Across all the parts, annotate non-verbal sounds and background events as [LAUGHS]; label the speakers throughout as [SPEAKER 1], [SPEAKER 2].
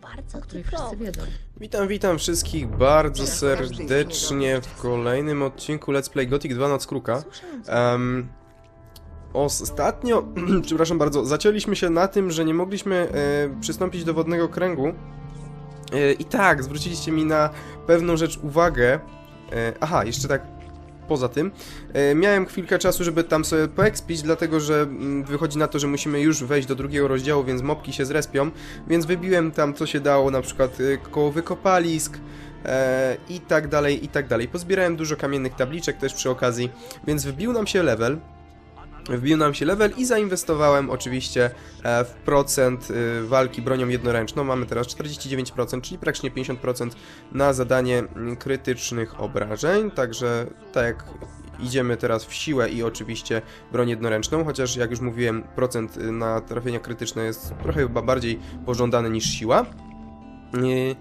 [SPEAKER 1] bardzo
[SPEAKER 2] której wszyscy wiedzą.
[SPEAKER 3] Witam, witam wszystkich bardzo serdecznie w kolejnym odcinku Let's Play Gothic 2 Noc Kruka. Em, ostatnio, [CLEARS THROAT] przepraszam bardzo, zacięliśmy się na tym, że nie mogliśmy e, przystąpić do wodnego kręgu. E, I tak, zwróciliście mi na pewną rzecz uwagę. E, aha, jeszcze tak poza tym. E, miałem chwilkę czasu, żeby tam sobie poekspić, dlatego że mm, wychodzi na to, że musimy już wejść do drugiego rozdziału, więc mopki się zrespią. Więc wybiłem tam co się dało, na przykład e, koło wykopalisk e, i tak dalej, i tak dalej. Pozbierałem dużo kamiennych tabliczek też przy okazji, więc wbił nam się level. Wbił nam się level i zainwestowałem oczywiście e, w procent e, walki bronią jednoręczną. Mamy teraz 49%, czyli praktycznie 50% na zadanie mm, krytycznych obrażeń. Także tak jak idziemy teraz w siłę i oczywiście broń jednoręczną, chociaż jak już mówiłem, procent y, na trafienia krytyczne jest trochę chyba bardziej pożądany niż siła. Nie-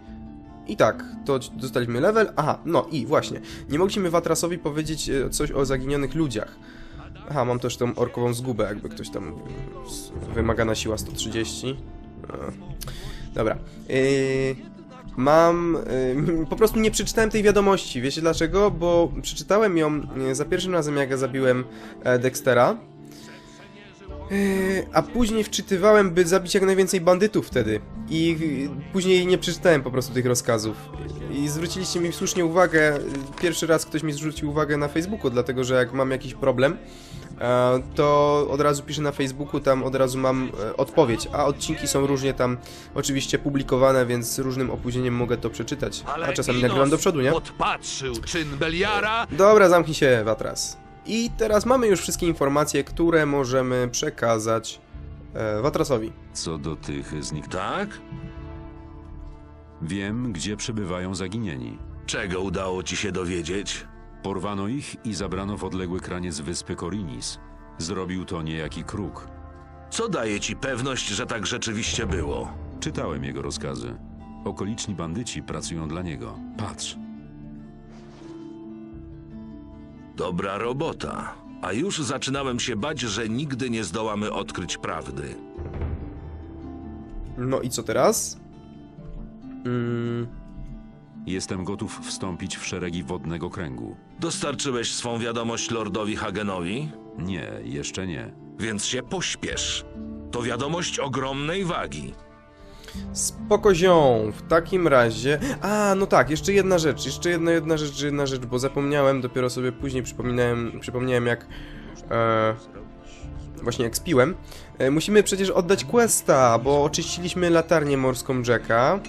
[SPEAKER 3] I tak, to dostaliśmy level. Aha, no i właśnie, nie mogliśmy Watrasowi powiedzieć coś o zaginionych ludziach. Aha, mam też tą orkową zgubę, jakby ktoś tam y, wymagana siła 130. E, Dobra. Yy, mam. Yy, po prostu nie przeczytałem tej wiadomości. Wiecie dlaczego? Bo przeczytałem ją yy, za pierwszym razem, jak ja zabiłem e, Dextera. Yy, A później wczytywałem, by zabić jak najwięcej bandytów wtedy. I yy, później nie przeczytałem po prostu tych rozkazów. I zwróciliście mi słusznie uwagę. Pierwszy raz ktoś mi zwrócił uwagę na Facebooku, dlatego że jak mam jakiś problem, e, to od razu piszę na Facebooku, tam od razu mam e, odpowiedź. A odcinki są różnie tam oczywiście publikowane, więc z różnym opóźnieniem mogę to przeczytać. A czasami nagrywam do przodu, nie?
[SPEAKER 4] Podpatrzył czyn Beliara.
[SPEAKER 3] Dobra, zamknij się, Watras. I teraz mamy już wszystkie informacje, które możemy przekazać e, Watrasowi.
[SPEAKER 5] Co do tych z nich,
[SPEAKER 4] Tak?
[SPEAKER 5] wiem, gdzie przebywają zaginieni.
[SPEAKER 4] Czego udało ci się dowiedzieć?
[SPEAKER 5] Porwano ich i zabrano w odległy kraniec wyspy Korinis. Zrobił to niejaki kruk.
[SPEAKER 4] Co daje ci pewność, że tak rzeczywiście było?
[SPEAKER 5] Czytałem jego rozkazy. Okoliczni bandyci pracują dla niego. Patrz,
[SPEAKER 4] Dobra robota. A już zaczynałem się bać, że nigdy nie zdołamy odkryć prawdy.
[SPEAKER 3] No i co teraz? Mm,
[SPEAKER 5] jestem gotów wstąpić w szeregi wodnego kręgu.
[SPEAKER 4] Dostarczyłeś swą wiadomość lordowi Hagenowi?
[SPEAKER 5] Nie, jeszcze nie.
[SPEAKER 4] Więc się pośpiesz. To wiadomość ogromnej wagi.
[SPEAKER 3] Spoko ziom, w takim razie... A, no tak, jeszcze jedna rzecz, jeszcze jedna, jedna rzecz, jedna rzecz, bo zapomniałem, dopiero sobie później przypominałem, przypomniałem jak... E, właśnie jak spiłem. E, musimy przecież oddać questa, bo oczyściliśmy latarnię morską Jacka.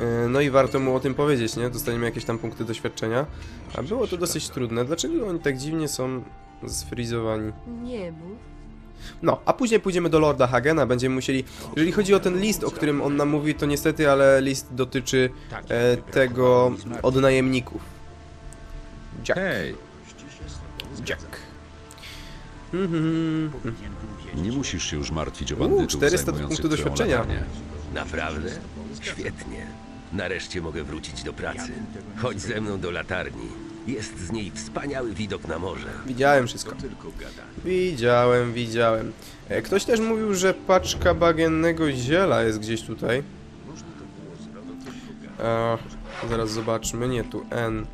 [SPEAKER 3] E, No i warto mu o tym powiedzieć, nie? Dostaniemy jakieś tam punkty doświadczenia. A było to dosyć trudne. Dlaczego oni tak dziwnie są zfrizowani?
[SPEAKER 2] Nie mów.
[SPEAKER 3] No, a później pójdziemy do Lorda Hagena, będziemy musieli... Jeżeli chodzi o ten list, o którym on nam mówi, to niestety, ale list dotyczy e, tego od najemników. Jack.
[SPEAKER 5] Hej,
[SPEAKER 3] Jack. Mhm.
[SPEAKER 5] nie musisz się już martwić o
[SPEAKER 3] Uuu,
[SPEAKER 5] bandytów
[SPEAKER 3] 400
[SPEAKER 5] zajmujących
[SPEAKER 3] punktów
[SPEAKER 5] twoją
[SPEAKER 3] doświadczenia.
[SPEAKER 5] latarnię.
[SPEAKER 6] Naprawdę? Świetnie. Nareszcie mogę wrócić do pracy. Chodź ze mną do latarni. Jest z niej wspaniały widok na morze.
[SPEAKER 3] Widziałem wszystko. Widziałem, widziałem. E, Ktoś też mówił, że paczka bagiennego ziela jest gdzieś tutaj. E, zaraz zobaczmy, nie tu, N.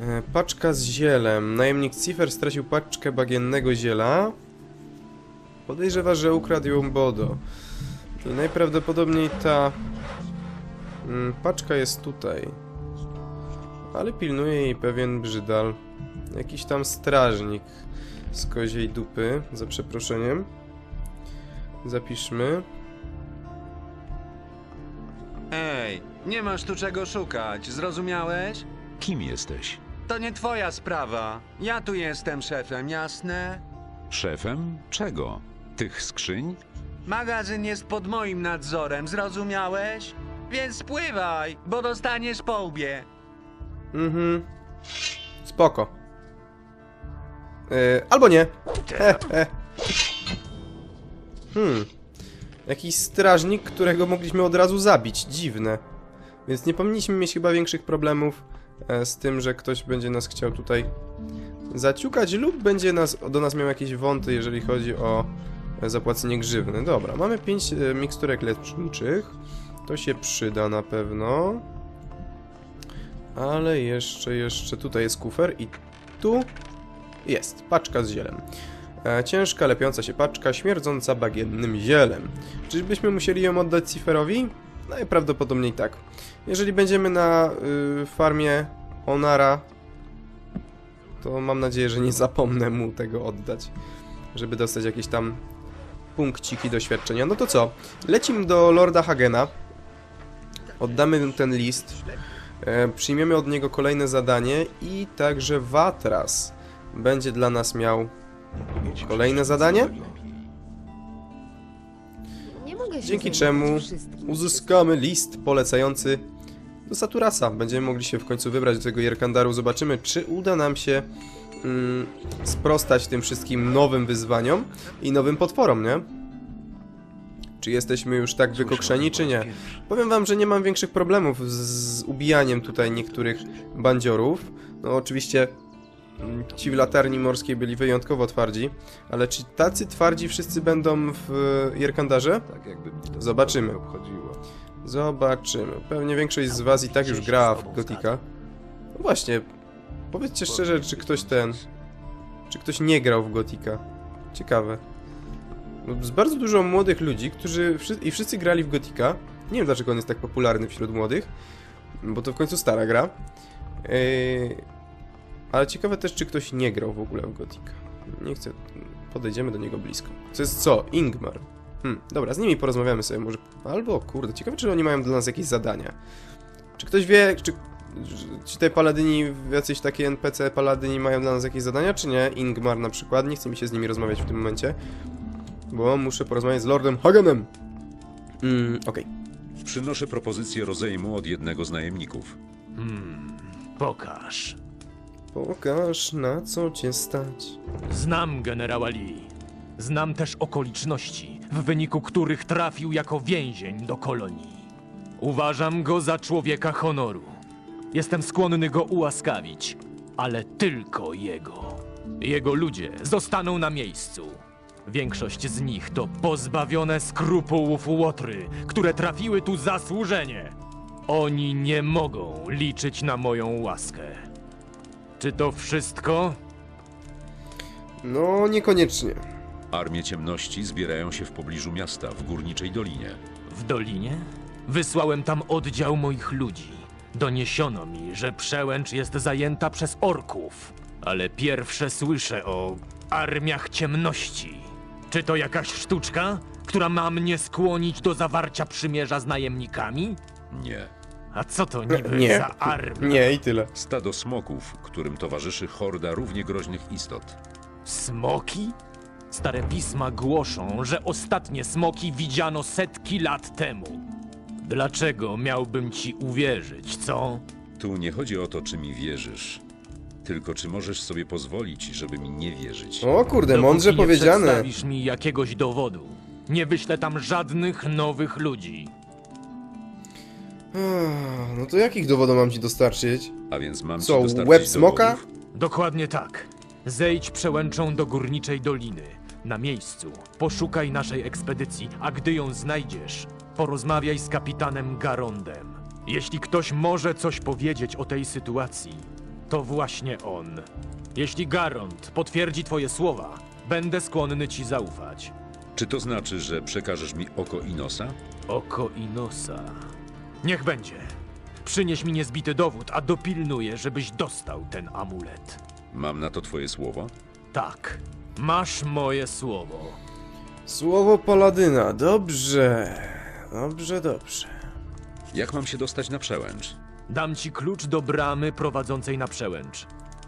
[SPEAKER 3] E, paczka z zielem. Najemnik Cifer stracił paczkę bagiennego ziela. Podejrzewa, że ukradł ją Bodo. I najprawdopodobniej ta mm, paczka jest tutaj. Ale pilnuje jej pewien brzydal. Jakiś tam strażnik z koziej dupy, za przeproszeniem. Zapiszmy.
[SPEAKER 7] Ej, nie masz tu czego szukać, zrozumiałeś?
[SPEAKER 5] Kim jesteś?
[SPEAKER 7] To nie twoja sprawa. Ja tu jestem szefem, jasne?
[SPEAKER 5] Szefem? Czego? Tych skrzyń?
[SPEAKER 7] Magazyn jest pod moim nadzorem, zrozumiałeś? Więc spływaj, bo dostaniesz po łbie.
[SPEAKER 3] Mhm. Spoko. Yy, albo nie. He, [LAUGHS] he. Hmm. Jakiś strażnik, którego mogliśmy od razu zabić. Dziwne. Więc nie powinniśmy mieć chyba większych problemów e, z tym, że ktoś będzie nas chciał tutaj zaciukać lub będzie nas, do nas miał jakieś wąty, jeżeli chodzi o e, zapłacenie grzywny. Dobra, mamy 5 e, miksturek leczniczych. To się przyda na pewno. Ale jeszcze, jeszcze tutaj jest kufer i tu jest paczka z zielem. E, ciężka, lepiąca się paczka, śmierdząca bagiennym zielem. Czyżbyśmy musieli ją oddać Ciferowi? Najprawdopodobniej tak. Jeżeli będziemy na y, farmie Onara, to mam nadzieję, że nie zapomnę mu tego oddać, żeby dostać jakieś tam punkciki doświadczenia. No to co? Lecimy do Lorda Hagena. Oddamy ten list. E, przyjmiemy od niego kolejne zadanie i także Watras będzie dla nas miał kolejne zadanie, dzięki czemu uzyskamy list polecający do Saturasa. Będziemy mogli się w końcu wybrać do tego Jerkandaru. Zobaczymy, czy uda nam się mm, sprostać tym wszystkim nowym wyzwaniom i nowym potworom, nie? Czy jesteśmy już tak wykokrzeni, czy nie? Powiem wam, że nie mam większych problemów z, ubijaniem tutaj niektórych bandziorów. No oczywiście mm, ci w latarni morskiej byli wyjątkowo twardzi, ale czy tacy twardzi wszyscy będą w Jerkandarze?
[SPEAKER 1] Tak jakby
[SPEAKER 3] Zobaczymy. Zobaczymy. Pewnie większość z was i tak już gra w Gotika. No właśnie, powiedzcie szczerze, czy ktoś ten... Czy ktoś nie grał w Gotika? Ciekawe. Z bardzo dużo młodych ludzi, którzy... I wszyscy grali w Gotika. Nie wiem dlaczego on jest tak popularny wśród młodych. Bo to w końcu stara gra. Yy... Ale ciekawe też, czy ktoś nie grał w ogóle w Gotika. Nie chcę... Podejdziemy do niego blisko. To jest co? Ingmar. Hmm, dobra, z nimi porozmawiamy sobie może. Albo, kurde, ciekawe, czy oni mają dla nas jakieś zadania. Czy ktoś wie, czy, czy te paladyni, jacyś takie NPC paladyni mają dla nas jakieś zadania, czy nie? Ingmar na przykład, nie chce mi się z nimi rozmawiać w tym momencie. Bo muszę porozmawiać z Lordem Hagenem. Mm, okej.
[SPEAKER 5] Przynoszę propozycję rozejmu od jednego z najemników.
[SPEAKER 8] Pokaż.
[SPEAKER 3] Pokaż, na co cię stać.
[SPEAKER 8] Znam generała Lee. Znam też okoliczności, w wyniku których trafił jako więzień do kolonii. Uważam go za człowieka honoru. Jestem skłonny go ułaskawić, ale tylko jego. Jego ludzie zostaną na miejscu. Większość z nich to pozbawione skrupułów łotry, które trafiły tu zasłużenie. Oni nie mogą liczyć na moją łaskę. Czy to wszystko?
[SPEAKER 3] No, niekoniecznie.
[SPEAKER 5] Armie ciemności zbierają się w pobliżu miasta, w górniczej dolinie.
[SPEAKER 8] W dolinie? Wysłałem tam oddział moich ludzi. Doniesiono mi, że przełęcz jest zajęta przez orków. Ale pierwsze słyszę o armiach ciemności. Czy to jakaś sztuczka, która ma mnie skłonić do zawarcia przymierza z najemnikami?
[SPEAKER 5] Nie.
[SPEAKER 8] A co to niby
[SPEAKER 3] Nie.
[SPEAKER 8] za armia?
[SPEAKER 3] Nie, i tyle.
[SPEAKER 5] Stado smoków, którym towarzyszy horda równie groźnych istot.
[SPEAKER 8] Smoki? Stare pisma głoszą, że ostatnie smoki widziano setki lat temu. Dlaczego miałbym ci uwierzyć, co?
[SPEAKER 5] Tu nie chodzi o to, czy mi wierzysz, tylko czy możesz sobie pozwolić, żeby mi nie wierzyć.
[SPEAKER 3] O kurde,
[SPEAKER 8] Dopóki
[SPEAKER 3] mądrze
[SPEAKER 8] nie
[SPEAKER 3] powiedziane.
[SPEAKER 8] przedstawisz mi jakiegoś dowodu. Nie wyślę tam żadnych nowych ludzi.
[SPEAKER 3] Ech, No to jakich dowodów mam ci dostarczyć?
[SPEAKER 5] A więc mam
[SPEAKER 3] Co,
[SPEAKER 5] ci dostarczyć
[SPEAKER 3] łeb smoka?
[SPEAKER 5] dowodów?
[SPEAKER 8] Dokładnie tak. Zejdź przełęczą do górniczej doliny. Na miejscu. Poszukaj naszej ekspedycji, a gdy ją znajdziesz, porozmawiaj z kapitanem Garondem. Jeśli ktoś może coś powiedzieć o tej sytuacji, to właśnie on. Jeśli Garond potwierdzi twoje słowa, będę skłonny ci zaufać.
[SPEAKER 5] Czy to znaczy, że przekażesz mi oko i nosa?
[SPEAKER 8] Oko i nosa. Niech będzie. Przynieś mi niezbity dowód, a dopilnuję, żebyś dostał ten amulet.
[SPEAKER 5] Mam na to twoje słowo?
[SPEAKER 8] Tak, masz moje słowo.
[SPEAKER 3] Słowo paladyna, dobrze. Dobrze, dobrze.
[SPEAKER 5] Jak mam się dostać na przełęcz?
[SPEAKER 8] Dam ci klucz do bramy prowadzącej na przełęcz.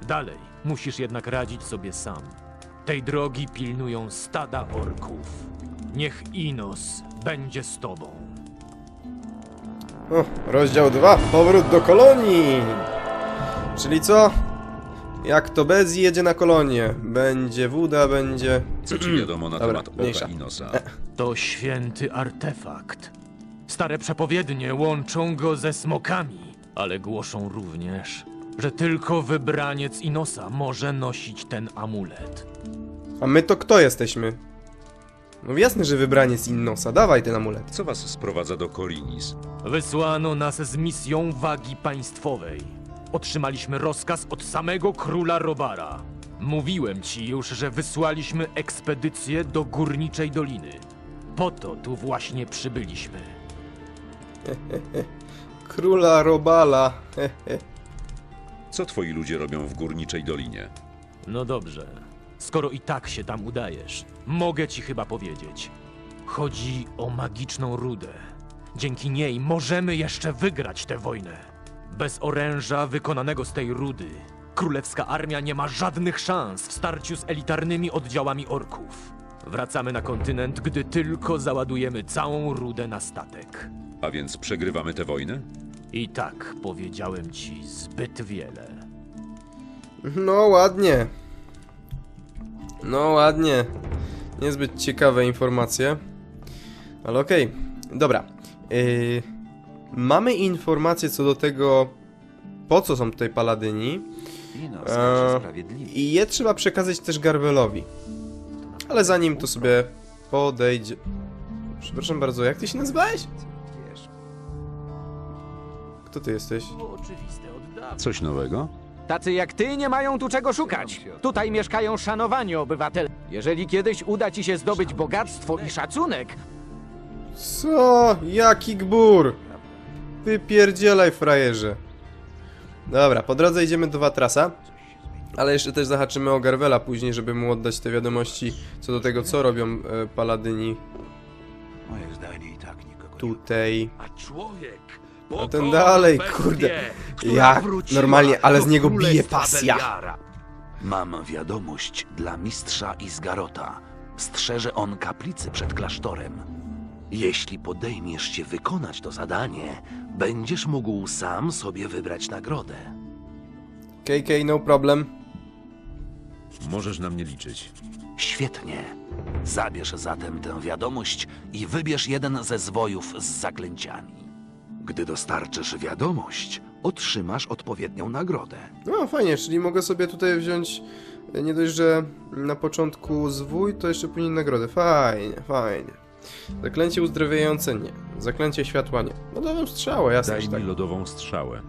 [SPEAKER 8] Dalej, musisz jednak radzić sobie sam. Tej drogi pilnują stada orków. Niech Inos będzie z tobą.
[SPEAKER 3] O, rozdział 2. Powrót do kolonii. Czyli co? Jak to bez jedzie na kolonię. Będzie woda, będzie...
[SPEAKER 5] Co ci wiadomo na
[SPEAKER 3] Dobra,
[SPEAKER 5] temat
[SPEAKER 3] mniejsza.
[SPEAKER 5] oka i nosa?
[SPEAKER 8] To święty artefakt. Stare przepowiednie łączą go ze smokami, ale głoszą również, że tylko wybraniec Inosa może nosić ten amulet.
[SPEAKER 3] A my to kto jesteśmy? No jasne, że wybranie z Innosa. Dawaj ten amulet.
[SPEAKER 5] Co was sprowadza do Korinis?
[SPEAKER 8] Wysłano nas z misją wagi państwowej. Otrzymaliśmy rozkaz od samego króla Robara. Mówiłem ci już, że wysłaliśmy ekspedycję do Górniczej Doliny. Po to tu właśnie przybyliśmy. [LAUGHS]
[SPEAKER 3] Króla Robala.
[SPEAKER 5] Co twoi ludzie robią w Górniczej Dolinie?
[SPEAKER 8] No dobrze. Skoro i tak się tam udajesz, mogę ci chyba powiedzieć. Chodzi o magiczną rudę. Dzięki niej możemy jeszcze wygrać tę wojnę. Bez oręża wykonanego z tej rudy, królewska armia nie ma żadnych szans w starciu z elitarnymi oddziałami orków. Wracamy na kontynent, gdy tylko załadujemy całą rudę na statek.
[SPEAKER 5] A więc przegrywamy tę wojnę?
[SPEAKER 8] I tak powiedziałem ci zbyt wiele.
[SPEAKER 3] No ładnie. No ładnie. Niezbyt ciekawe informacje. Ale okej. Dobra. Yy, mamy informacje co do tego, po co są tutaj paladyni. Eee, I je trzeba przekazać też Garwelowi. Ale zanim to sobie podejdzie... Przepraszam bardzo, jak ty się nazywałeś? Kto ty jesteś?
[SPEAKER 5] Coś nowego?
[SPEAKER 2] Tacy jak ty nie mają tu czego szukać. Tutaj mieszkają szanowani obywatele. Jeżeli kiedyś uda ci się zdobyć bogactwo i szacunek,
[SPEAKER 3] Co? Jaki gbur? Wypierdzielaj, frajerze. Dobra, po drodze idziemy do Watrasa. Ale jeszcze też zahaczymy o Garwela później, żeby mu oddać te wiadomości co do tego, co robią e, paladyni
[SPEAKER 1] Moje zdanie i tak nikogo
[SPEAKER 3] tutaj.
[SPEAKER 4] A człowiek...
[SPEAKER 3] A ten dalej, kurde. Jak? Normalnie, ale z niego bije pasja.
[SPEAKER 1] Mam wiadomość dla mistrza Izgarota. Strzeże on kaplicy przed klasztorem. Jeśli podejmiesz się wykonać to zadanie, będziesz mógł sam sobie wybrać nagrodę.
[SPEAKER 3] KK, no problem.
[SPEAKER 5] Możesz na mnie liczyć.
[SPEAKER 1] Świetnie. Zabierz zatem tę wiadomość i wybierz jeden ze zwojów z zaklęciami. Gdy dostarczysz wiadomość, otrzymasz odpowiednią nagrodę.
[SPEAKER 3] No fajnie, czyli mogę sobie tutaj wziąć e, nie dość, że na początku zwój, to jeszcze później nagrodę. Fajnie, fajnie. Zaklęcie uzdrowiające nie. Zaklęcie światła nie. No dawam strzałę, jasne,
[SPEAKER 5] Daj
[SPEAKER 3] że
[SPEAKER 5] mi
[SPEAKER 3] tak.
[SPEAKER 5] lodową strzałę.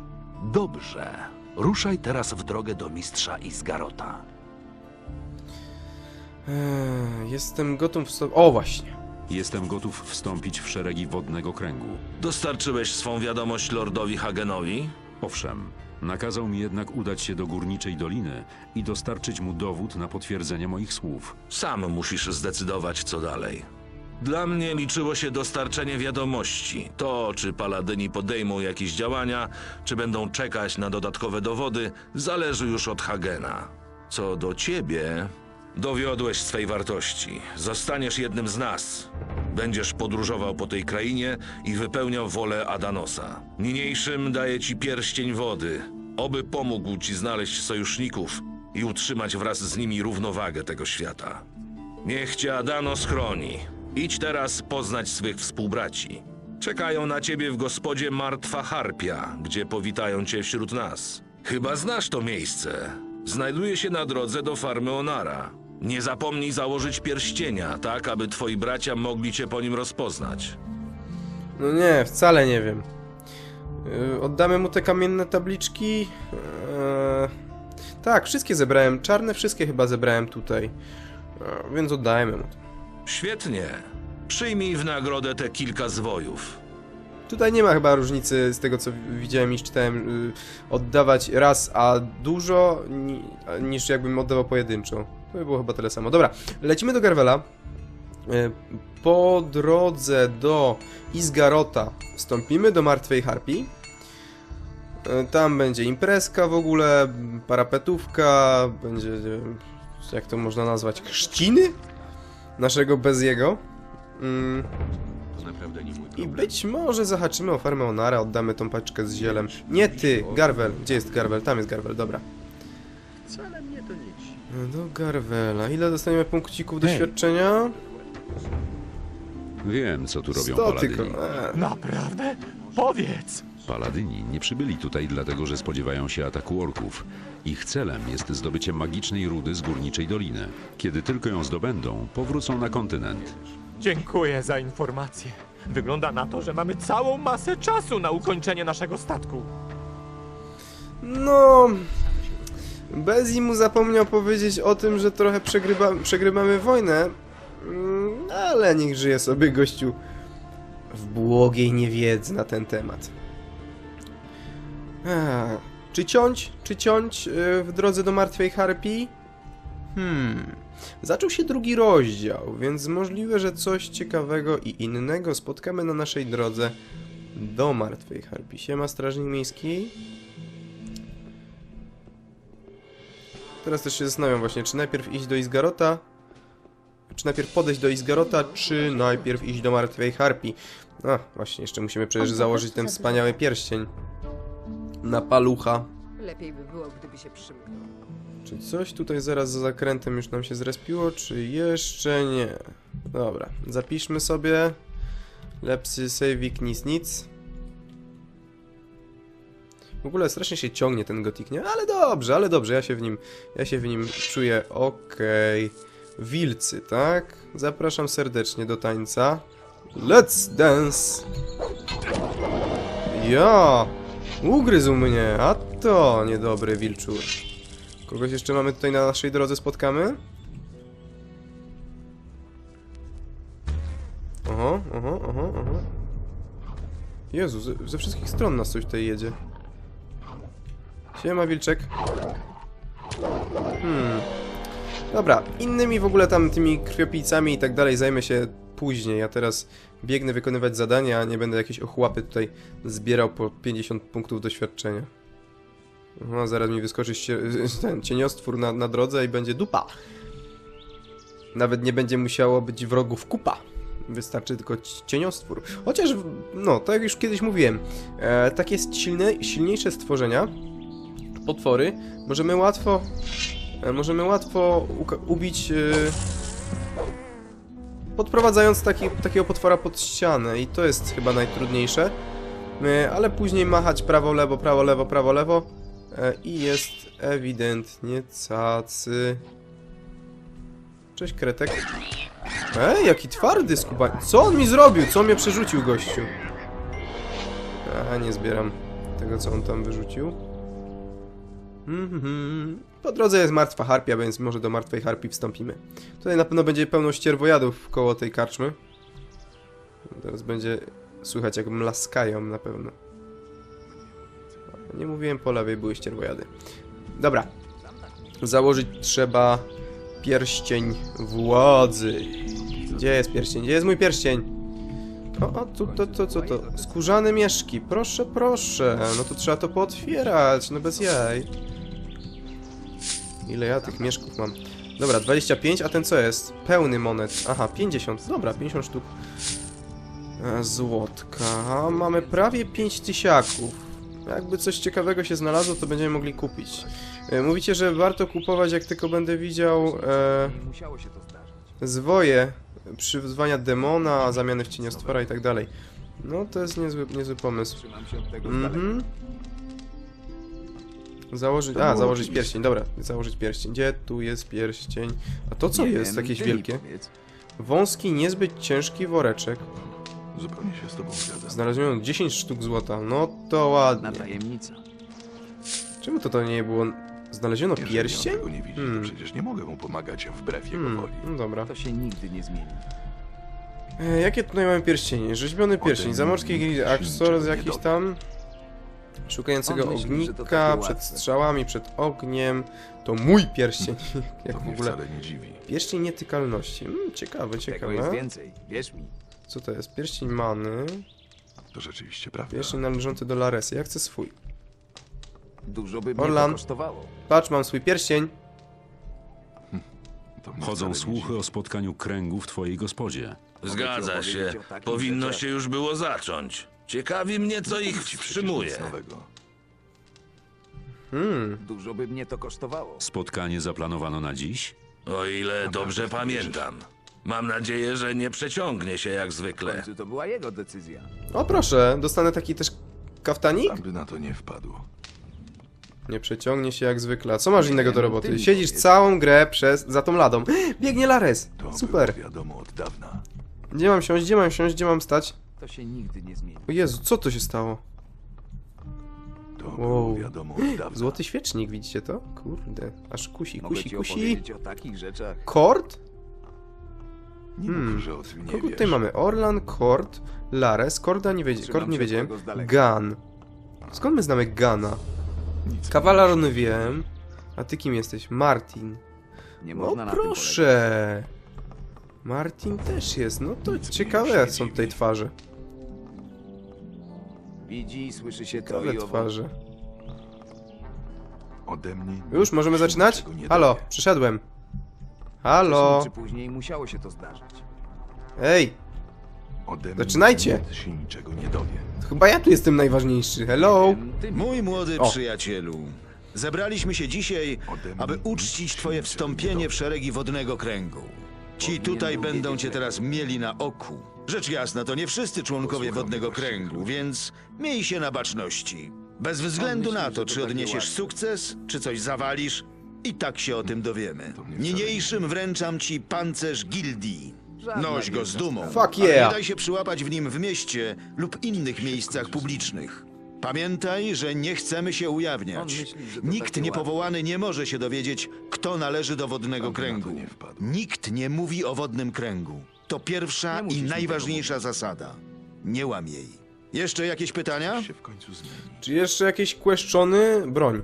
[SPEAKER 1] Dobrze. Ruszaj teraz w drogę do mistrza Izgarota.
[SPEAKER 3] Eee, jestem gotów wstąpić. O, właśnie.
[SPEAKER 5] Jestem gotów wstąpić w szeregi wodnego kręgu.
[SPEAKER 4] Dostarczyłeś swą wiadomość lordowi Hagenowi?
[SPEAKER 5] Owszem, nakazał mi jednak udać się do Górniczej Doliny i dostarczyć mu dowód na potwierdzenie moich słów.
[SPEAKER 4] Sam musisz zdecydować, co dalej. Dla mnie liczyło się dostarczenie wiadomości. To, czy paladyni podejmą jakieś działania, czy będą czekać na dodatkowe dowody, zależy już od Hagena. Co do ciebie, dowiodłeś swej wartości. Zostaniesz jednym z nas. Będziesz podróżował po tej krainie i wypełniał wolę Adanosa. Niniejszym daję ci pierścień wody. Oby pomógł ci znaleźć sojuszników i utrzymać wraz z nimi równowagę tego świata. Niech cię Adano schroni. Idź teraz poznać swych współbraci. Czekają na ciebie w gospodzie Martwa Harpia, gdzie powitają cię wśród nas. Chyba znasz to miejsce. Znajduje się na drodze do farmy Onara. Nie zapomnij założyć pierścienia, tak aby twoi bracia mogli cię po nim rozpoznać.
[SPEAKER 3] No nie, wcale nie wiem. Yy, oddamy mu te kamienne tabliczki. Eee, tak, wszystkie zebrałem. Czarne wszystkie chyba zebrałem tutaj. Eee, więc oddajmy mu to.
[SPEAKER 4] Świetnie. Przyjmij w nagrodę te kilka zwojów.
[SPEAKER 3] Tutaj nie ma chyba różnicy z tego co widziałem i czytałem. Yy, oddawać raz a dużo ni niż jakbym oddawał pojedynczo. To by było chyba tyle samo. Dobra, lecimy do Garwela. Yy, Po drodze do Izgarota wstąpimy do Martwej Harpii. E, Tam będzie imprezka w ogóle, parapetówka, będzie, wiem, jak to można nazwać, chrzciny naszego Beziego. Mm. I być może zahaczymy o farmę Onara, oddamy tą paczkę z zielem. Nie ty, Garwel. Gdzie jest Garwel? Tam jest Garwel, dobra.
[SPEAKER 7] Wcale mnie to nie ci.
[SPEAKER 3] Do Garwela. Ile dostaniemy punkcików doświadczenia?
[SPEAKER 5] Wiem, co tu robią
[SPEAKER 3] Sto tylko.
[SPEAKER 5] paladyni.
[SPEAKER 3] E,
[SPEAKER 8] Naprawdę? Powiedz!
[SPEAKER 5] Paladyni nie przybyli tutaj dlatego, że spodziewają się ataku orków. Ich celem jest zdobycie magicznej rudy z górniczej doliny. Kiedy tylko ją zdobędą, powrócą na kontynent.
[SPEAKER 8] Dziękuję za informację. Wygląda na to, że mamy całą masę czasu na ukończenie naszego statku.
[SPEAKER 3] No... Bezi mu zapomniał powiedzieć o tym, że trochę przegrywa, przegrywamy wojnę, Mm, ale niech żyje sobie gościu w błogiej niewiedzy na ten temat. Czy ciąć, czy ciąć y, w drodze do Martwej Harpii? Hmm... Zaczął się drugi rozdział, więc możliwe, że coś ciekawego i innego spotkamy na naszej drodze do Martwej Harpii. Siema, Strażnik Miejski. Teraz też się zastanawiam właśnie, czy najpierw iść do Izgarota, czy najpierw podejść do Izgarota, czy najpierw iść do Martwej Harpii. A, właśnie, jeszcze musimy przecież założyć ten wspaniały pierścień na palucha.
[SPEAKER 9] Lepiej by było, gdyby się przymknął.
[SPEAKER 3] Czy coś tutaj zaraz za zakrętem już nam się zrespiło, czy jeszcze nie? Dobra, zapiszmy sobie. Lepsy sejwik nic nic. W ogóle strasznie się ciągnie ten gotik, nie? Ale dobrze, ale dobrze, ja się w nim, ja się w nim czuję okej. Wilcy, tak? Zapraszam serdecznie do tańca. Let's dance! Ja! Ugryzł mnie, a to niedobry wilczur. Kogoś jeszcze mamy tutaj na naszej drodze spotkamy? Oho, oho, oho, oho. Jezu, ze, ze wszystkich stron nas coś tutaj jedzie. Siema, wilczek. Hmm. Dobra, innymi w ogóle tam tymi krwiopijcami i tak dalej zajmę się później. Ja teraz biegnę wykonywać zadania, a nie będę jakieś ochłapy tutaj zbierał po 50 punktów doświadczenia. No, zaraz mi wyskoczy ście, [LAUGHS] ten cieniostwór na, na drodze i będzie dupa. Nawet nie będzie musiało być wrogów kupa. Wystarczy tylko ci- cieniostwór. Chociaż, no, tak jak już kiedyś mówiłem, e, takie silne, silniejsze stworzenia, potwory, możemy łatwo, e, możemy łatwo ubić, e, podprowadzając taki, takiego potwora pod ścianę i to jest chyba najtrudniejsze. E, ale później machać prawo, lewo, prawo, lewo, prawo, lewo e, i jest ewidentnie cacy. Cześć, Kretek. Ej, jaki twardy skubań. Co on mi zrobił? Co mnie przerzucił, gościu? A, nie zbieram tego, co on tam wyrzucił. Mhm. Po drodze jest martwa harpia, więc może do martwej harpii wstąpimy. Tutaj na pewno będzie pełno ścierwojadów koło tej karczmy. Teraz będzie słychać, jak mlaskają na pewno. Nie mówiłem po lewej, były ścierwojady. Dobra. Założyć trzeba pierścień władzy. Gdzie jest pierścień? Gdzie jest mój pierścień? O, o, tu, to, to, co to? Skórzane mieszki. Proszę, proszę. No to trzeba to pootwierać, no bez jaj. Ile ja tych mieszków mam? Dobra, 25, a ten co jest? Pełny monet. Aha, 50. Dobra, 50 sztuk. E, Złotka. Mamy prawie 5 tysiaków. Jakby coś ciekawego się znalazło, to będziemy mogli kupić. E, Mówicie, że warto kupować, jak tylko będę widział e, zwoje przyzwania demona, zamiany w cieniostwora i tak dalej. No, to jest niezły, niezły pomysł. Mhm. Założyć, a, założyć pierścień, dobra, założyć pierścień. Gdzie tu jest pierścień? A to co jest jakieś wielkie? Wąski, niezbyt ciężki woreczek.
[SPEAKER 10] Zupełnie się z tobą zgadzam.
[SPEAKER 3] Znaleziono 10 sztuk złota. No to ładnie.
[SPEAKER 2] tajemnica.
[SPEAKER 3] Czemu to to nie było... Znaleziono
[SPEAKER 10] Jeżeli
[SPEAKER 3] pierścień?
[SPEAKER 10] tego nie widzi,
[SPEAKER 3] Hmm.
[SPEAKER 10] to przecież nie mogę mu pomagać wbrew jego
[SPEAKER 3] Hmm,
[SPEAKER 10] woli.
[SPEAKER 3] no dobra.
[SPEAKER 2] To się nigdy nie zmieni.
[SPEAKER 3] E, jakie tutaj mamy pierścienie? Rzeźbiony pierścień, zamorski grill Axor z
[SPEAKER 10] nie
[SPEAKER 3] jakiś tam... Szukającego
[SPEAKER 2] On myśli, że to
[SPEAKER 3] ognika,
[SPEAKER 2] takie
[SPEAKER 3] przed
[SPEAKER 2] łatwe.
[SPEAKER 3] strzałami, przed ogniem. To mój pierścień. [LAUGHS] Jak
[SPEAKER 10] To
[SPEAKER 3] w
[SPEAKER 10] mnie
[SPEAKER 3] ogóle...
[SPEAKER 10] wcale nie dziwi.
[SPEAKER 3] Pierścień nietykalności. Hmm, ciekawe, ciekawe.
[SPEAKER 2] więcej, wierz mi.
[SPEAKER 3] Co to jest? Pierścień many.
[SPEAKER 10] To rzeczywiście prawda.
[SPEAKER 3] Pierścień należący do Laresy. Ja chcę swój.
[SPEAKER 2] Dużo by
[SPEAKER 3] mnie to Orlan.
[SPEAKER 2] kosztowało.
[SPEAKER 3] Patrz, mam swój pierścień. [LAUGHS]
[SPEAKER 10] To mnie
[SPEAKER 5] Chodzą
[SPEAKER 10] wcale nie
[SPEAKER 5] słuchy
[SPEAKER 10] dziwi.
[SPEAKER 5] o spotkaniu kręgu w twojej gospodzie.
[SPEAKER 4] Zgadza się. Powinno się już było zacząć. Ciekawi mnie, co ich
[SPEAKER 10] Ci przecież
[SPEAKER 4] wstrzymuje.
[SPEAKER 10] nic nowego.
[SPEAKER 3] Hmm.
[SPEAKER 2] Dużo by mnie to kosztowało.
[SPEAKER 5] Spotkanie zaplanowano na dziś?
[SPEAKER 4] O ile dobrze pamiętam. Mam nadzieję, że nie przeciągnie się jak zwykle.
[SPEAKER 2] To była jego decyzja.
[SPEAKER 3] O proszę, dostanę taki też kaftanik?
[SPEAKER 10] Sam by na to nie wpadł.
[SPEAKER 3] Nie przeciągnie się jak zwykle. A co masz innego do roboty? Siedzisz całą grę przez... za tą ladą. [GASPS] Biegnie Lares!
[SPEAKER 10] To
[SPEAKER 3] Super!
[SPEAKER 10] było wiadomo od dawna.
[SPEAKER 3] Gdzie mam siąść? Gdzie mam siąść? Gdzie mam stać?
[SPEAKER 2] To się nigdy nie zmieni.
[SPEAKER 3] O Jezu, co to się stało?
[SPEAKER 10] To
[SPEAKER 3] Wow.
[SPEAKER 10] było wiadomo od dawna.
[SPEAKER 3] Złoty świecznik, widzicie to? Kurde, aż kusi,
[SPEAKER 2] Mogę
[SPEAKER 3] kusi,
[SPEAKER 2] ci
[SPEAKER 3] kusi.
[SPEAKER 2] opowiedzieć o takich rzeczach.
[SPEAKER 3] Kord?
[SPEAKER 10] Nie
[SPEAKER 3] Hmm.
[SPEAKER 10] że o tym nie
[SPEAKER 3] Kogo
[SPEAKER 10] wiesz.
[SPEAKER 3] tutaj mamy? Orlan, Kord, Lares, Korda nie wiedzie,
[SPEAKER 2] Trzymam
[SPEAKER 3] Kord nie
[SPEAKER 2] się
[SPEAKER 3] wiedziałem.
[SPEAKER 2] twojego z daleka.
[SPEAKER 3] Gan. Skąd my znamy Gana?
[SPEAKER 10] Nic
[SPEAKER 3] Kawalarony wiem. A ty kim jesteś? Martin.
[SPEAKER 2] Nie
[SPEAKER 3] No
[SPEAKER 2] można na tym
[SPEAKER 3] proszę. Martin też jest. No to
[SPEAKER 10] Nic
[SPEAKER 3] ciekawe
[SPEAKER 10] się
[SPEAKER 3] są tutaj
[SPEAKER 10] dziwi.
[SPEAKER 3] twarze.
[SPEAKER 2] Widzi i słyszy się to i owo.
[SPEAKER 3] twarze.
[SPEAKER 10] Ode mnie
[SPEAKER 3] Już możemy zaczynać?
[SPEAKER 10] niczego nie
[SPEAKER 3] Halo,
[SPEAKER 10] dowie.
[SPEAKER 3] przyszedłem. Halo.
[SPEAKER 2] Wcześniej czy później musiało się to zdarzyć.
[SPEAKER 3] Ej,
[SPEAKER 10] Ode mnie
[SPEAKER 3] Zaczynajcie.
[SPEAKER 10] nikt się niczego nie dowie.
[SPEAKER 3] to chyba ja tu jestem najważniejszy. Hello.
[SPEAKER 11] Mój młody
[SPEAKER 3] O.
[SPEAKER 11] przyjacielu, zebraliśmy się dzisiaj,
[SPEAKER 10] Ode mnie
[SPEAKER 11] aby uczcić
[SPEAKER 10] się
[SPEAKER 11] twoje
[SPEAKER 10] niczego nie
[SPEAKER 11] wstąpienie w szeregi wodnego kręgu. Ci tutaj będą cię teraz mieli na oku. Rzecz jasna, to nie wszyscy członkowie wodnego kręgu, więc miej się na baczności. Bez względu na to, czy
[SPEAKER 2] takie
[SPEAKER 11] odniesiesz sukces, czy coś zawalisz, i tak się o tym dowiemy. Niniejszym wręczam ci pancerz gildii. Noś go z dumą.
[SPEAKER 3] Fuck
[SPEAKER 11] ale
[SPEAKER 3] yeah.
[SPEAKER 11] nie daj się przyłapać w nim w mieście lub innych miejscach publicznych. Pamiętaj, że nie chcemy się ujawniać. Nikt
[SPEAKER 2] takie
[SPEAKER 11] niepowołany nie może się dowiedzieć, kto należy do wodnego kręgu. Nikt nie mówi o wodnym kręgu. To pierwsza
[SPEAKER 2] Nie musisz
[SPEAKER 11] i
[SPEAKER 2] mi
[SPEAKER 11] najważniejsza zasada. Nie łam jej. Jeszcze jakieś pytania?
[SPEAKER 10] się w końcu zmieni.
[SPEAKER 3] Czy jeszcze jakieś kłeszczony broń?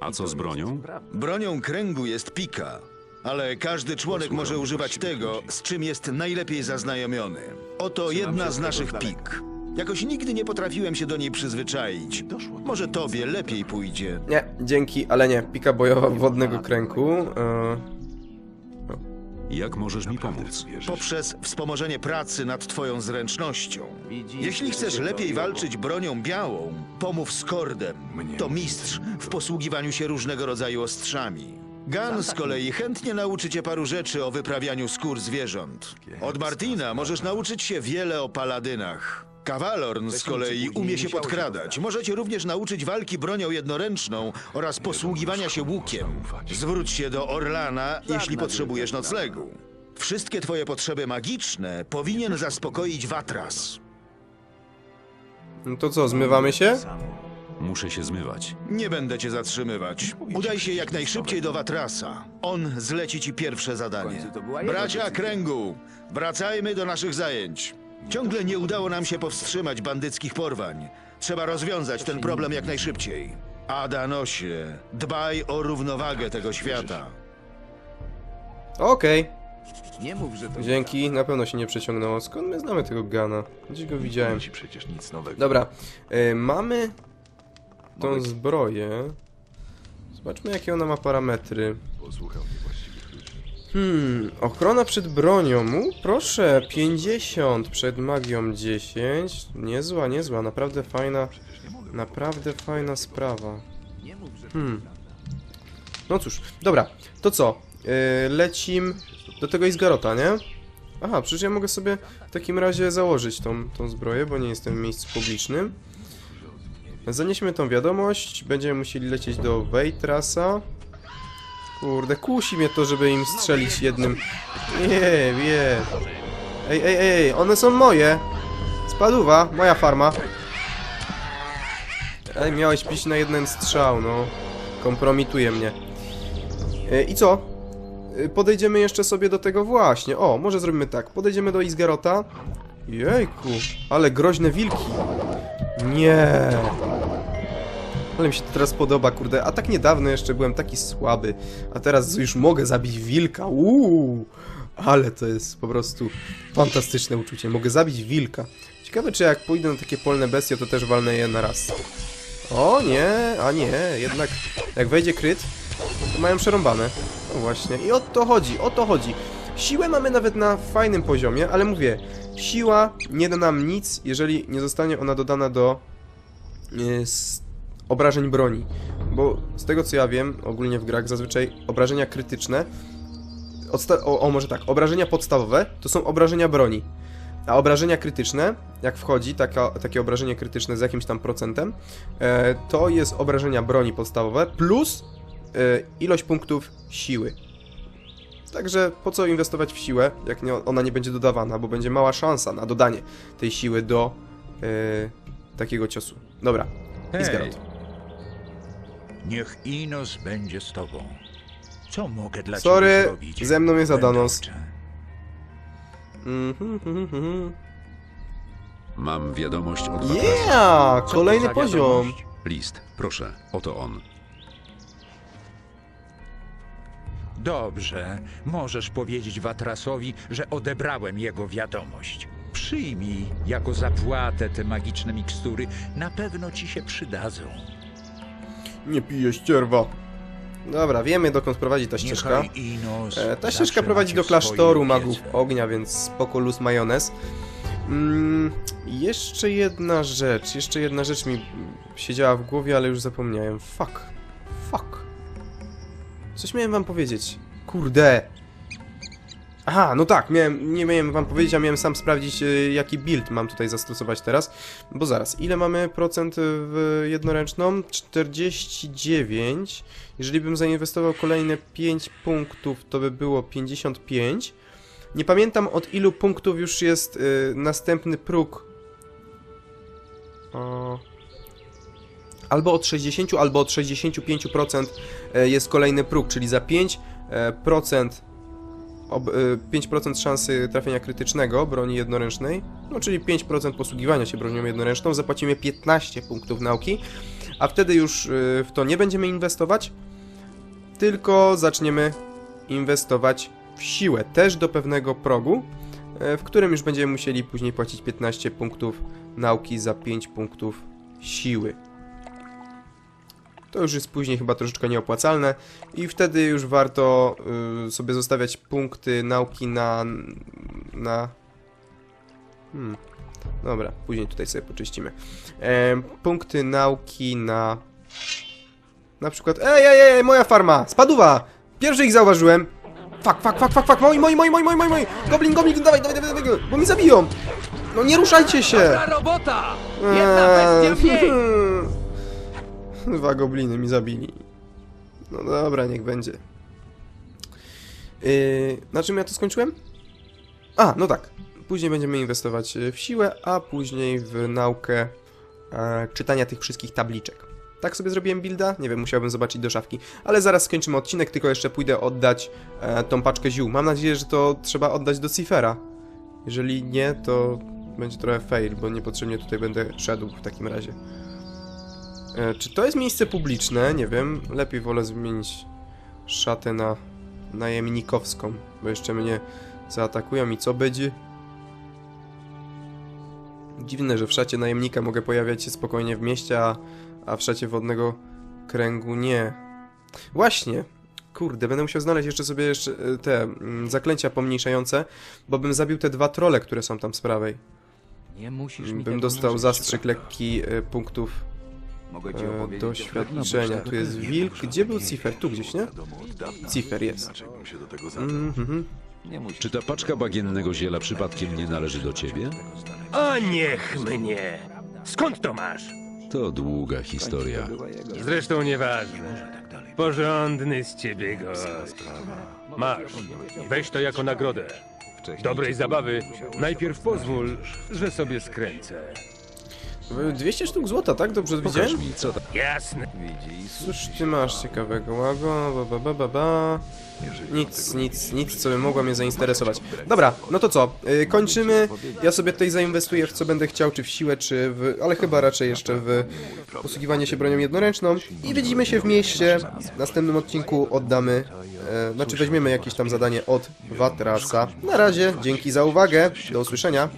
[SPEAKER 5] A co z bronią?
[SPEAKER 11] Bronią kręgu jest pika, ale każdy członek może używać tego, z czym jest najlepiej zaznajomiony. Oto jedna z naszych pik. Jakoś nigdy nie potrafiłem się do niej przyzwyczaić. Może tobie lepiej pójdzie.
[SPEAKER 3] Nie, dzięki, ale nie. Pika bojowa wodnego kręgu. E,
[SPEAKER 5] Jak możesz mi pomóc?
[SPEAKER 11] Poprzez wspomożenie pracy nad twoją zręcznością. Jeśli chcesz lepiej walczyć bronią białą, pomów z Kordem. To mistrz w posługiwaniu się różnego rodzaju ostrzami. Gan z kolei chętnie nauczy cię paru rzeczy o wyprawianiu skór zwierząt. Od Martina możesz nauczyć się wiele o paladynach. Kawalorn z kolei umie się podkradać. Możecie również nauczyć walki bronią jednoręczną oraz posługiwania się łukiem. Zwróć się do Orlana, jeśli potrzebujesz noclegu. Wszystkie twoje potrzeby magiczne powinien zaspokoić Watras.
[SPEAKER 3] no to co, zmywamy się?
[SPEAKER 5] Muszę się zmywać.
[SPEAKER 11] Nie będę cię zatrzymywać. Udaj się jak najszybciej do Watrasa. On zleci ci pierwsze zadanie. Bracia. Kręgu, wracajmy do naszych zajęć. Ciągle nie udało nam się powstrzymać bandyckich porwań. Trzeba rozwiązać ten problem jak najszybciej. Adanosie, dbaj o równowagę tego świata.
[SPEAKER 3] Okej,
[SPEAKER 2] Nie mów, że to
[SPEAKER 3] dzięki, na pewno się nie przeciągnęło. Skąd my znamy tego Gana? Gdzieś go widziałem.
[SPEAKER 10] Ci przecież nic nowego.
[SPEAKER 3] Dobra, e, mamy tą zbroję. Zobaczmy jakie ona ma parametry.
[SPEAKER 10] Ludzi.
[SPEAKER 3] Hmm, ochrona przed bronią. U, proszę, 50, przed magią 10. Niezła, niezła, naprawdę fajna, naprawdę fajna sprawa. Hmm. No cóż, dobra, to co? Yy, lecim do tego Izgarota, nie? Aha, przecież ja mogę sobie w takim razie założyć tą, tą zbroję, bo nie jestem w miejscu publicznym. Zanieśmy tą wiadomość, będziemy musieli lecieć do Wejtrasa. Kurde, kusi mnie to, żeby im strzelić jednym... Nie, wie. Ej, ej, ej, one są moje! Spaduwa, moja farma. Ej, miałeś pić na jeden strzał, no. Kompromituje mnie. E, I co? E, Podejdziemy jeszcze sobie do tego właśnie. O, może zrobimy tak. Podejdziemy do Izgarota. Jejku, ale groźne wilki. Nie. Ale mi się to teraz podoba, kurde. A tak niedawno jeszcze byłem taki słaby. A teraz już mogę zabić wilka. Uuu. Ale to jest po prostu fantastyczne uczucie. Mogę zabić wilka. Ciekawe, czy jak pójdę na takie polne bestie, to też walnę je na raz. O nie, a nie, jednak jak wejdzie kryt, to mają przerąbane. No właśnie, i o to chodzi, o to chodzi. Siłę mamy nawet na fajnym poziomie, ale mówię, siła nie da nam nic, jeżeli nie zostanie ona dodana do s- obrażeń broni. Bo z tego co ja wiem, ogólnie w grach zazwyczaj obrażenia krytyczne o, o, może tak, obrażenia podstawowe to są obrażenia broni. A obrażenia krytyczne, jak wchodzi taka, takie obrażenie krytyczne z jakimś tam procentem, e, to jest obrażenia broni podstawowe plus e, ilość punktów siły. Także po co inwestować w siłę, jak nie, ona nie będzie dodawana, bo będzie mała szansa na dodanie tej siły do e, takiego ciosu. Dobra, Isgarot.
[SPEAKER 12] Niech Inos będzie z tobą. Co mogę dla
[SPEAKER 3] Sorry,
[SPEAKER 12] ciebie zrobić?
[SPEAKER 3] ze mną jest Adanos. Mhm, mhm, mhm.
[SPEAKER 5] Mam wiadomość od Watrasa.
[SPEAKER 3] Yeah!
[SPEAKER 12] Co
[SPEAKER 3] Kolejny
[SPEAKER 12] to za
[SPEAKER 3] poziom.
[SPEAKER 12] wiadomość?
[SPEAKER 5] List, proszę, oto on.
[SPEAKER 12] Dobrze, możesz powiedzieć Watrasowi, że odebrałem jego wiadomość. Przyjmij jako zapłatę te magiczne mikstury, na pewno ci się przydadzą.
[SPEAKER 3] Nie pije ścierwa. Dobra, wiemy dokąd prowadzi ta ścieżka. E, ta ścieżka prowadzi do klasztoru magów ognia, więc spoko luz majonez. Mm, jeszcze jedna rzecz, jeszcze jedna rzecz mi siedziała w głowie, ale już zapomniałem. Fuck. Fuck. Coś miałem wam powiedzieć. Kurde. Aha, no tak, miałem, nie miałem wam powiedzieć, a miałem sam sprawdzić, e, jaki build mam tutaj zastosować teraz. Bo zaraz, ile mamy procent w jednoręczną? 49. Jeżeli bym zainwestował kolejne 5 punktów, to by było 55. Nie pamiętam od ilu punktów już jest y, następny próg. O... Albo od 60, albo od 65% e, jest kolejny próg, czyli za 5% e, procent ob, y, 5% szansy trafienia krytycznego broni jednoręcznej, no czyli 5% posługiwania się bronią jednoręczną, zapłacimy 15 punktów nauki, a wtedy już y, w to nie będziemy inwestować, tylko zaczniemy inwestować w siłę, też do pewnego progu, e, w którym już będziemy musieli później płacić 15 punktów nauki za 5 punktów siły. To już jest później chyba troszeczkę nieopłacalne i wtedy już warto y, sobie zostawiać punkty nauki na... na... Hmm. Dobra, później tutaj sobie poczyścimy. E, punkty nauki na... Na przykład... Ej, ej, ej, moja farma! Spaduwa! Pierwszy ich zauważyłem! Fuck, fuck, fuck, fuck, fuck, moi, moi, moi, moi, moi, moi, moi! Goblin, goblin, dawaj, dawaj, dawaj, dawaj, bo mi zabiją! No nie ruszajcie się!
[SPEAKER 2] robota!
[SPEAKER 3] Eee, [LAUGHS] [LAUGHS] Dwa gobliny mi zabili. No dobra, niech będzie. Yy, na czym ja to skończyłem? A, no tak. Później będziemy inwestować w siłę, a później w naukę e, czytania tych wszystkich tabliczek. Tak sobie zrobiłem builda? Nie wiem, musiałbym zobaczyć do szafki. Ale zaraz skończymy odcinek, tylko jeszcze pójdę oddać e, tą paczkę ziół. Mam nadzieję, że to trzeba oddać do Cifera. Jeżeli nie, to będzie trochę fail, bo niepotrzebnie tutaj będę szedł w takim razie. E, czy to jest miejsce publiczne? Nie wiem. Lepiej wolę zmienić szatę na najemnikowską, bo jeszcze mnie zaatakują i co będzie? Dziwne, że w szacie najemnika mogę pojawiać się spokojnie w mieście, a, a w szacie wodnego kręgu nie. Właśnie. Kurde, będę musiał znaleźć jeszcze sobie jeszcze e, te mm, zaklęcia pomniejszające, bo bym zabił te dwa trole, które są tam z prawej.
[SPEAKER 2] Nie musisz mi
[SPEAKER 3] Bym dostał zastrzyk lekki e, punktów
[SPEAKER 2] Mogę ci
[SPEAKER 3] e,
[SPEAKER 2] opowiedzieć
[SPEAKER 3] doświadczenia. Tu jest wilk. Gdzie był Cifer? Tu gdzieś, nie? Cifer jest.
[SPEAKER 10] Dlaczego się do tego zabrać?
[SPEAKER 3] Mhm.
[SPEAKER 5] Czy ta paczka bagiennego ziela przypadkiem nie należy do ciebie?
[SPEAKER 6] A niech mnie! Skąd to masz?
[SPEAKER 5] To długa historia.
[SPEAKER 6] Zresztą nieważne. Porządny z ciebie gość. Masz. Weź to jako nagrodę. Dobrej zabawy. Najpierw pozwól, że sobie skręcę.
[SPEAKER 3] E, 200 sztuk złota, tak? Dobrze widziałem?
[SPEAKER 5] Pokaż mi, co tam.
[SPEAKER 6] Jasne.
[SPEAKER 3] Cóż ty masz ciekawego? Łago, ba, ba, ba, ba, ba. Nic, nic, nic, co by mogło mnie zainteresować. Dobra, no to co? Yy, kończymy. Ja sobie tutaj zainwestuję w co będę chciał, czy w siłę, czy w... ale chyba raczej jeszcze w posługiwanie się bronią jednoręczną. I widzimy się w mieście. W następnym odcinku oddamy, e, znaczy weźmiemy jakieś tam zadanie od Watrasa. Na razie, dzięki za uwagę. Do usłyszenia.